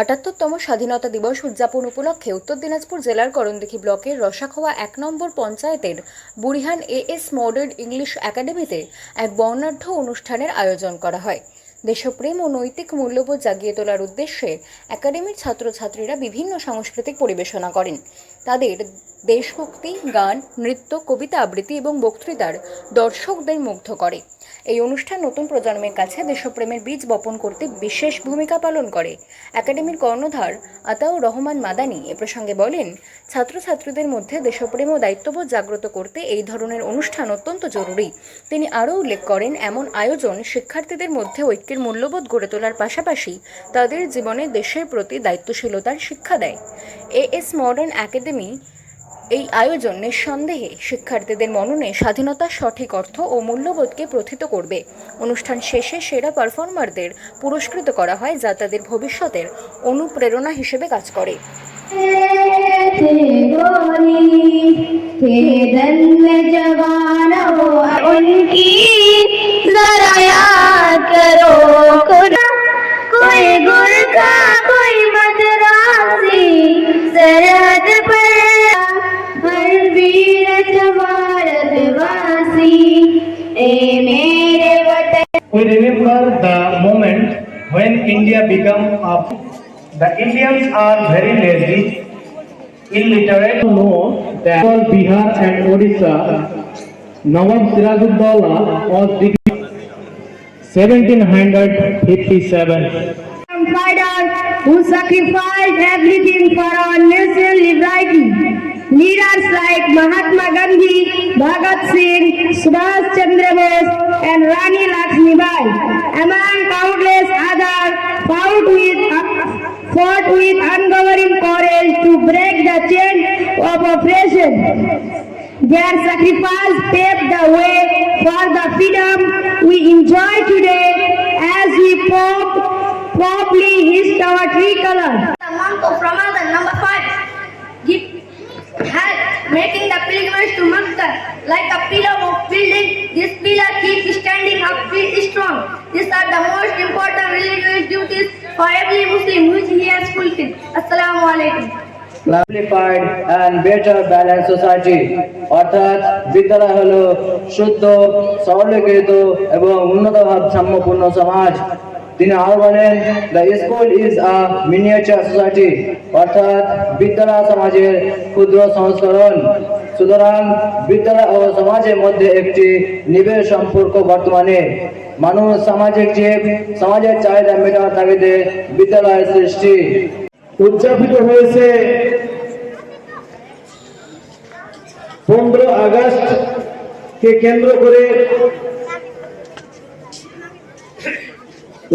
আটাত্তরতম স্বাধীনতা দিবস উদযাপন উপলক্ষে উত্তর দিনাজপুর জেলার করণদিঘি ব্লকের রসাখোয়া এক নম্বর পঞ্চায়েতের বুড়িহান এএস মডার্ন ইংলিশ একাডেমিতে এক বর্ণাঢ্য অনুষ্ঠানের আয়োজন করা হয়। দেশপ্রেম ও নৈতিক মূল্যবোধ জাগিয়ে তোলার উদ্দেশ্যে একাডেমির ছাত্রছাত্রীরা বিভিন্ন সাংস্কৃতিক পরিবেশনা করেন। তাদের দেশভক্তি, গান, নৃত্য, কবিতা আবৃত্তি এবং বক্তৃতার দর্শকদের মুগ্ধ করে। এই অনুষ্ঠান নতুন প্রজন্মের কাছে দেশপ্রেমের বীজ বপন করতে বিশেষ ভূমিকা পালন করে। একাডেমির কর্ণধার আতাউর রহমান মাদানি এ প্রসঙ্গে বলেন, ছাত্রছাত্রীদের মধ্যে দেশপ্রেম ও দায়িত্ববোধ জাগ্রত করতে এই ধরনের অনুষ্ঠান অত্যন্ত জরুরি। তিনি আরও উল্লেখ করেন, এমন আয়োজন শিক্ষার্থীদের মধ্যে ঐক্যের মূল্যবোধ গড়ে তোলার পাশাপাশি তাদের জীবনে দেশের প্রতি দায়িত্বশীলতার শিক্ষা দেয়। এএস মডার্ন একাডেমি এই আয়োজন নিঃসন্দেহে শিক্ষার্থীদের মননে স্বাধীনতার সঠিক অর্থ ও মূল্যবোধকে প্রথিত করবে অনুষ্ঠান শেষে সেরা পারফর্মারদের পুরস্কৃত করা হয় যা তাদের ভবিষ্যতের অনুপ্রেরণা হিসেবে কাজ করে थे गोरी थे दन में जवानों उनकी जरा याद करो खुदा कोई गुर का कोई मदरासी सरहद We remember the moment when India became a the Indians are very lazy, illiterate. To know that all Bihar and Odisha, Nawab Sirajuddaulah was defeated 1757. fighters who sacrificed everything for our national liberty. Leaders like Mahatma Gandhi, Bhagat Singh, Subhash Chandra Bose, and Rani Lakshmibai, among countless others, fought with fought with courage to break the chain of oppression. Their sacrifice paved the way for the freedom we enjoy today as we pop, properly hissed our tricolor. Duties Muslim which he has fulfilled. Assalamu alaikum. simplified and better balanced society অর্থাৎ বিদ্যালয় হলো শুদ্ধ, সরলীকৃত এবং উন্নত সাম্যপূর্ণ সমাজ তিনি আরও বলেন the school is a miniature society অর্থাৎ বিদ্যালয় সমাজের ক্ষুদ্র সংস্করণ সুতরাং বিদ্যালয় ও সমাজের মধ্যে একটি নিবিড় সম্পর্ক বর্তমানে। মানুষ সামাজিক জীব, সমাজের চাহিদা মেটানোর তাগিদে বিদ্যালয়ের সৃষ্টি। উদযাপিত হয়েছে পনেরো আগস্ট কে কেন্দ্র করে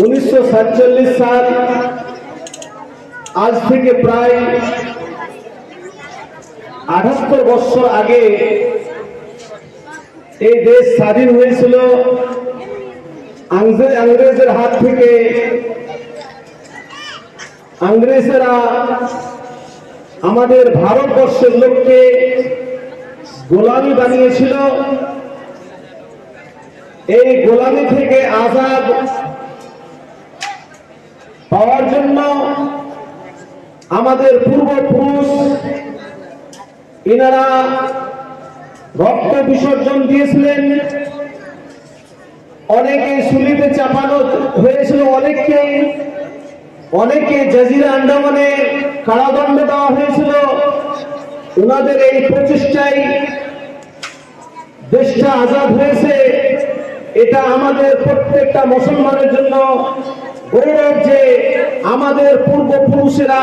উনিশশো সাতচল্লিশ সাল আজ থেকে প্রায় আঠাত্তর বছর আগে এই দেশ স্বাধীন হয়েছিল। আংরে- ইংরেজের হাত থেকে ইংরেজরা আমাদের ভারতবর্ষের লোককে গোলামি বানিয়েছিল। এই গোলামি থেকে আজাদ পাওয়ার জন্য আমাদের পূর্বপুরুষ এনারা রক্ত বিসর্জন দিয়েছিলেন। অনেকে সুলিতে চাপানো হয়েছিল অনেককেই অনেকে জাজিরা আন্ডামানে কারাদণ্ড দেওয়া হয়েছিল। ওনাদের এই প্রচেষ্টায় দেশটা আজাদ হয়েছে। এটা আমাদের প্রত্যেকটা মুসলমানের জন্য গৌরব যে আমাদের পূর্বপুরুষেরা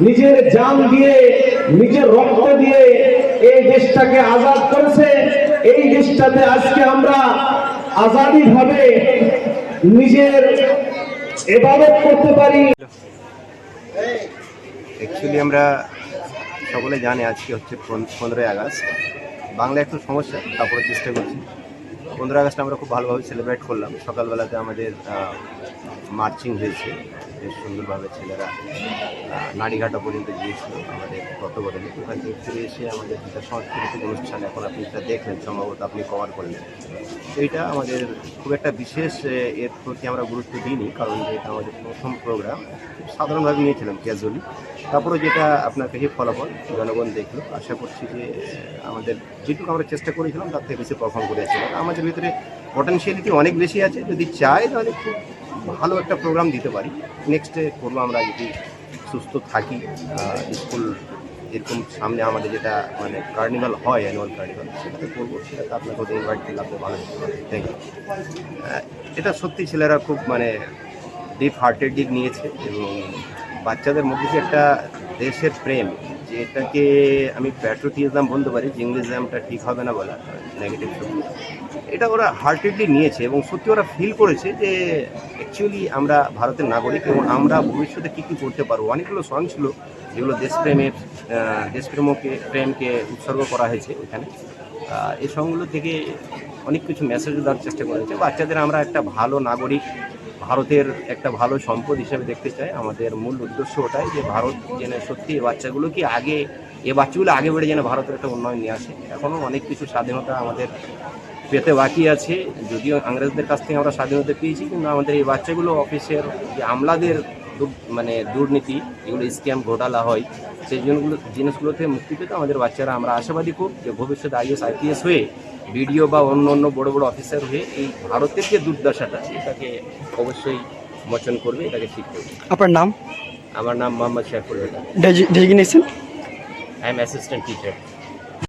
নিজের জান দিয়ে, নিজের রক্ত দিয়ে এই দেশটাকে আজাদ করেছে। এই দেশটাতে আজকে আমরা আজাদি ভাবে নিজের এবাদত করতে পারি। অ্যাকচুয়ালি আমরা সকলে জানি আজকে হচ্ছে পন- পনেরোই আগস্ট। বাংলা একটু সমস্যা তারপরে চেষ্টা করছি। পনেরোই আগস্ট আমরা খুব ভালোভাবে সেলিব্রেট করলাম। সকালবেলাতে আমাদের মার্চিং হয়েছে। বেশ সুন্দরভাবে ছেলেরা নারীঘাটা পর্যন্ত গিয়েছিল আমাদের তত্ত্বাবধানে ওখান থেকে ফিরে এসে আমাদের যেটা সাংস্কৃতিক অনুষ্ঠান, এখন আপনি যেটা দেখলেন, সম্ভবত আপনি কভার করলেন এইটা আমাদের খুব একটা বিশেষ এর প্রতি আমরা গুরুত্ব দিইনি, কারণ এটা আমাদের প্রথম প্রোগ্রাম সাধারণভাবে নিয়েছিলাম ক্যাজুয়ালি তারপরে যেটা আপনার কাছে ফলাফল জনগণ দেখল। আশা করছি যে আমাদের যেটুকু আমরা চেষ্টা করেছিলাম, তার থেকে বেশি পারফর্ম করেছিলাম। আমাদের ভিতরে পটেনশিয়ালিটি অনেক বেশি আছে। যদি চাই তাহলে খুব ভালো একটা প্রোগ্রাম দিতে পারি। নেক্সটে করব আমরা যদি সুস্থ থাকি স্কুল এরকম সামনে আমাদের যেটা মানে কার্নিভাল হয় অ্যানুয়াল কার্নিভাল সেটাতে করব সেটাতে আপনাকে ওদের ইনভাইট করলে আপনি ভালো থ্যাংক ইউ এটা সত্যি ছেলেরা খুব মানে ডিপ হার্টেড দিক নিয়েছে এবং বাচ্চাদের মধ্যে যে একটা দেশের প্রেম যে এটাকে আমি প্যাট্রোটিজম বলতে পারি, যে ইংলিশিজমটা ঠিক হবে না বলা নেগেটিভ এটা ওরা হার্টেডলি নিয়েছে এবং সত্যি ওরা ফিল করেছে যে অ্যাকচুয়ালি আমরা ভারতের নাগরিক এবং আমরা ভবিষ্যতে কী কী করতে পারব। অনেকগুলো সং ছিল, যেগুলো দেশপ্রেমের দেশপ্রেমকে, প্রেমকে উৎসর্গ করা হয়েছে ওইখানে এই সংগুলো থেকে অনেক কিছু মেসেজ দেওয়ার চেষ্টা করা হয়েছে বাচ্চাদের আমরা একটা ভালো নাগরিক ভারতের একটা ভালো সম্পদ হিসেবে দেখতে চাই। আমাদের মূল উদ্দেশ্য ওটাই যে ভারত যেন সত্যি এই বাচ্চাগুলো কি আগে, এ বাচ্চাগুলো আগে বেড়ে যেন ভারতের একটা উন্নয়ন নিয়ে আসে। এখনও অনেক কিছু স্বাধীনতা আমাদের পেতে বাকি আছে। যদিও ইংরেজদের কাছ থেকে আমরা স্বাধীনতা পেয়েছি, কিন্তু আমাদের এই বাচ্চাগুলো অফিসের যে আমলাদের মানে দুর্নীতি যেগুলো স্ক্যাম ঘোটালা হয়, সেই জিনিসগুলো জিনিসগুলো থেকে মুক্তি পেতে আমাদের বাচ্চারা আমরা আশাবাদী খুব যে ভবিষ্যতে আইএস, আইপিএস হয়ে বিডিও বা অন্য অন্য বড় বড় অফিসার হয়ে এই ভারতের যে দুর্দশাটা এটাকে অবশ্যই মোচন করবে এটাকে ঠিক করবে। আপনার নাম? আমার নাম Mohammad Hasan. Designation? I am assistant teacher